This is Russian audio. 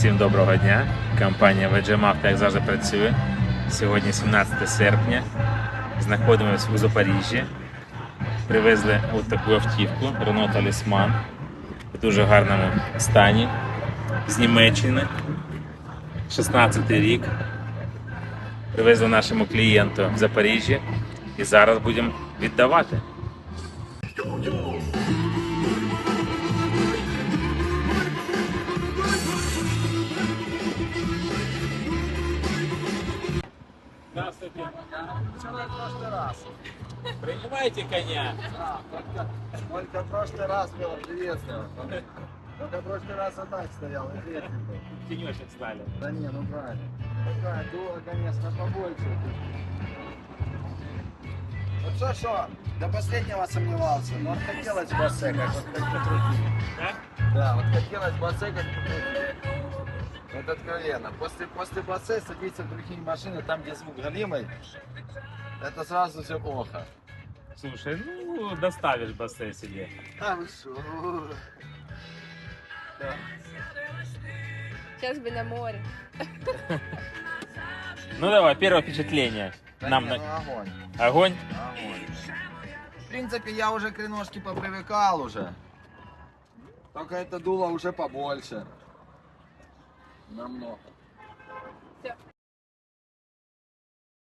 Всім доброго дня. Компанія VG як завжди працює. Сьогодні 17 серпня. Знаходимося у Запоріжжі. Привезли от таку автівку Renault Talisman в дуже гарному стані з Німеччини. 16 рік. Привезли нашому клієнту в Запоріжжя і зараз будемо віддавати. Здравствуйте. Вчера прошлый раз. Принимайте коня. А, только, только прошлый раз было приветствие. Только прошлый раз вот так стоял, интересно был. Тенечек стали. Да не, ну правильно. Такая дула, конечно, побольше. Вот что, что, до последнего сомневался, но вот хотелось бассе, как вот как покрутить. Так? Да, вот хотелось бассе, как покрутить. Вот откровенно. После, после бассе садиться в другие машины, там, где звук галимый, это сразу все плохо. Слушай, ну доставишь бассейн себе. А вы шо? Да. Сейчас бы на море. Ну давай, первое впечатление. Да Нам не, на... ну огонь. огонь. Огонь. В принципе, я уже к реношке попривыкал уже. Только это дуло уже побольше. Намного.